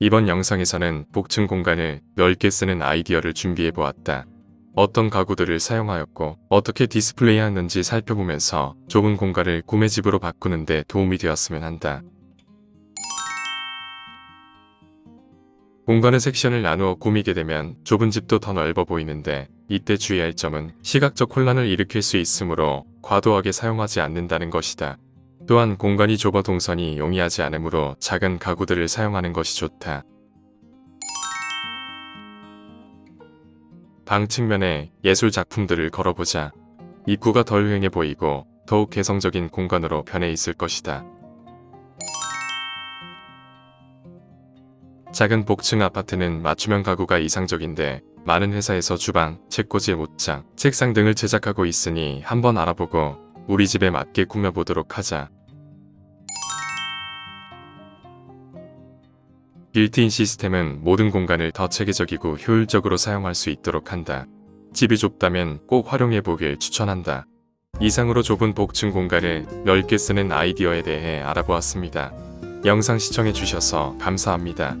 이번 영상에서는 복층 공간을 넓게 쓰는 아이디어를 준비해 보았다. 어떤 가구들을 사용하였고 어떻게 디스플레이하는지 살펴보면서 좁은 공간을 구매집으로 바꾸는 데 도움이 되었으면 한다. 공간의 섹션을 나누어 꾸미게 되면 좁은 집도 더 넓어 보이는데 이때 주의할 점은 시각적 혼란을 일으킬 수 있으므로 과도하게 사용하지 않는다는 것이다. 또한 공간이 좁아 동선이 용이하지 않으므로 작은 가구들을 사용하는 것이 좋다. 방 측면에 예술 작품들을 걸어보자. 입구가 덜 휑해 보이고 더욱 개성적인 공간으로 변해 있을 것이다. 작은 복층 아파트는 맞춤형 가구가 이상적인데 많은 회사에서 주방, 책꽂이, 옷장, 책상 등을 제작하고 있으니 한번 알아보고 우리 집에 맞게 꾸며보도록 하자. 빌트인 시스템은 모든 공간을 더 체계적이고 효율적으로 사용할 수 있도록 한다. 집이 좁다면 꼭 활용해 보길 추천한다. 이상으로 좁은 복층 공간을 넓게 쓰는 아이디어에 대해 알아보았습니다. 영상 시청해 주셔서 감사합니다.